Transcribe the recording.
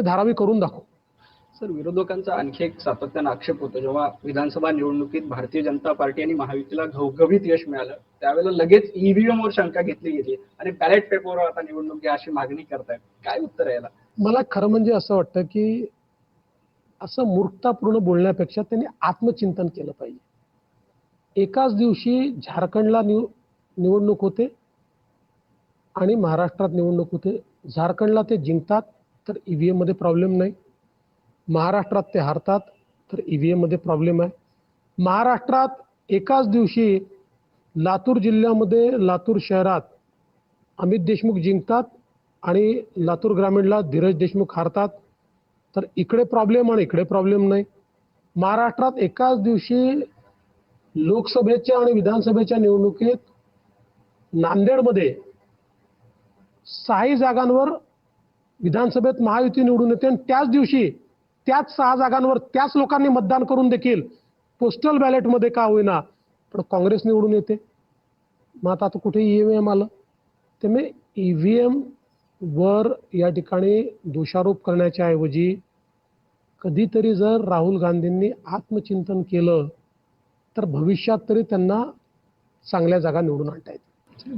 धारावी करून दाखवू. सर विरोधकांचा आणखी एक सातत्यानं आक्षेप होतो. जेव्हा विधानसभा निवडणुकीत भारतीय जनता पार्टी आणि महायुतीला घवघवीत यश मिळालं त्यावेळेला लगेच ईव्हीएम वर शंका घेतली गेली आणि बॅलेट पेपरवर आता निवडणूक घ्या अशी मागणी करतायत. काय उत्तर आहे याला? मला खरं म्हणजे असं वाटतं की असं मूर्खतापूर्ण बोलण्यापेक्षा त्यांनी आत्मचिंतन केलं पाहिजे. एकाच दिवशी झारखंडला निव निवडणूक होते आणि महाराष्ट्रात निवडणूक होते. झारखंडला ते जिंकतात. तर ई प्रॉब्लेम नाही. महाराष्ट्रात ते हारतात तर ई मध्ये प्रॉब्लेम आहे. महाराष्ट्रात एकाच दिवशी लातूर जिल्ह्यामध्ये लातूर शहरात अमित देशमुख जिंकतात आणि लातूर ग्रामीणला धीरज देशमुख हारतात. तर इकडे प्रॉब्लेम आणि इकडे प्रॉब्लेम नाही. महाराष्ट्रात एकाच दिवशी लोकसभेच्या आणि विधानसभेच्या निवडणुकीत नांदेडमध्ये साई जागांवर विधानसभेत महायुती निवडून येते आणि त्याच दिवशी त्याच सहा जागांवर त्याच लोकांनी मतदान करून देखील पोस्टल बॅलेटमध्ये का होईना. पण काँग्रेस निवडून येते. मग आता आता कुठे ई व्ही एम आलं? त्यामुळे ई व्ही एम वर या ठिकाणी दोषारोप करण्याच्या ऐवजी कधीतरी जर राहुल गांधींनी आत्मचिंतन केलं तर भविष्यात तरी त्यांना चांगल्या जागा निवडून आणता येतील.